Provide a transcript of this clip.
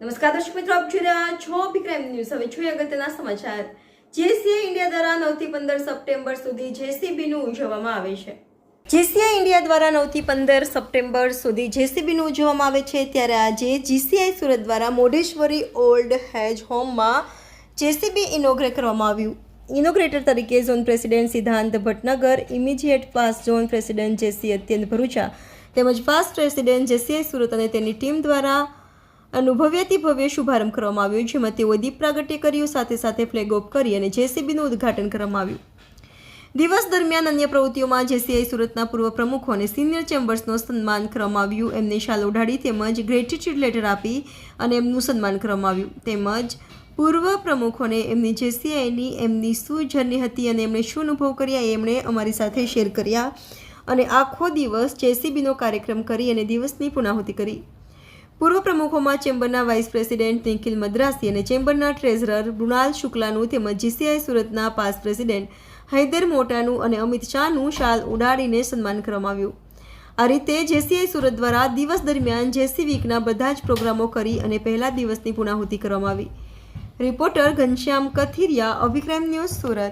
નમસ્કાર દર્શક મિત્રો, આપ જોઈ રહ્યા છો વિક્રમ ન્યૂઝ હવે જોઈએ અગત્યના સમાચાર. જેસીઆઈ ઇન્ડિયા દ્વારા નવથી પંદર સપ્ટેમ્બર સુધી જેસીબીનું ઉજવવામાં આવે છે. જેસીઆઈ ઇન્ડિયા દ્વારા નવથી પંદર સપ્ટેમ્બર સુધી જેસીબીનું ઉજવવામાં આવે છે. ત્યારે આજે જીસીઆઈ સુરત દ્વારા મોઢેશ્વરી ઓલ્ડ હેજ હોમમાં જેસીબી ઇનોગ્રેટ કરવામાં આવ્યું. ઇનોગ્રેટર તરીકે zone president Siddhant Bhatnagar immediate past zone president JC Atyant Bharucha તેમજ પાસ્ટ પ્રેસિડેન્ટ જેસીઆઈ સુરત અને તેની ટીમ દ્વારા અનુભવ્યથી ભવ્ય શુભારંભ કરવામાં આવ્યો, જેમાં તેઓ દીપ પ્રાગટ્ય કર્યું, સાથે સાથે ફ્લેગ ઓફ કરી અને જેસીબીનું ઉદ્ઘાટન કરવામાં આવ્યું. દિવસ દરમિયાન અન્ય પ્રવૃત્તિઓમાં જેસીઆઈ સુરતના પૂર્વ પ્રમુખો અને સિનિયર ચેમ્બર્સનું સન્માન કરવામાં આવ્યું. એમને શાલ ઓઢાડી તેમજ ગ્રેટિટ્યુડ લેટર આપી અને એમનું સન્માન કરવામાં આવ્યું. તેમજ પૂર્વ પ્રમુખોને એમની જેસીઆઈની એમની શું જર્ની હતી અને એમણે શું અનુભવ કર્યા એમણે અમારી સાથે શેર કર્યા. અને આખો દિવસ જેસીબીનો કાર્યક્રમ કરી અને દિવસની પુનાહુતિ કરી. પૂર્વ પ્રમુખોમાં ચેમ્બરના વાઇસ પ્રેસિડેન્ટ નિખિલ મદ્રાસી અને ચેમ્બરના ટ્રેઝરર મૃણાલ શુક્લાનું તેમજ જીસીઆઈ સુરતના પાસ પ્રેસિડેન્ટ હૈદર મોટાનું અને અમિત શાહનું શાલ ઉડાડીને સન્માન કરવામાં આવ્યું. આ રીતે જેસીઆઈ સુરત દ્વારા દિવસ દરમિયાન જેસી વીકના બધા જ પ્રોગ્રામો કરી અને પહેલા દિવસની પુનાહુતિ કરવામાં આવી. Reporter Ghanshyam Kathiriya, Abhikram news Surat.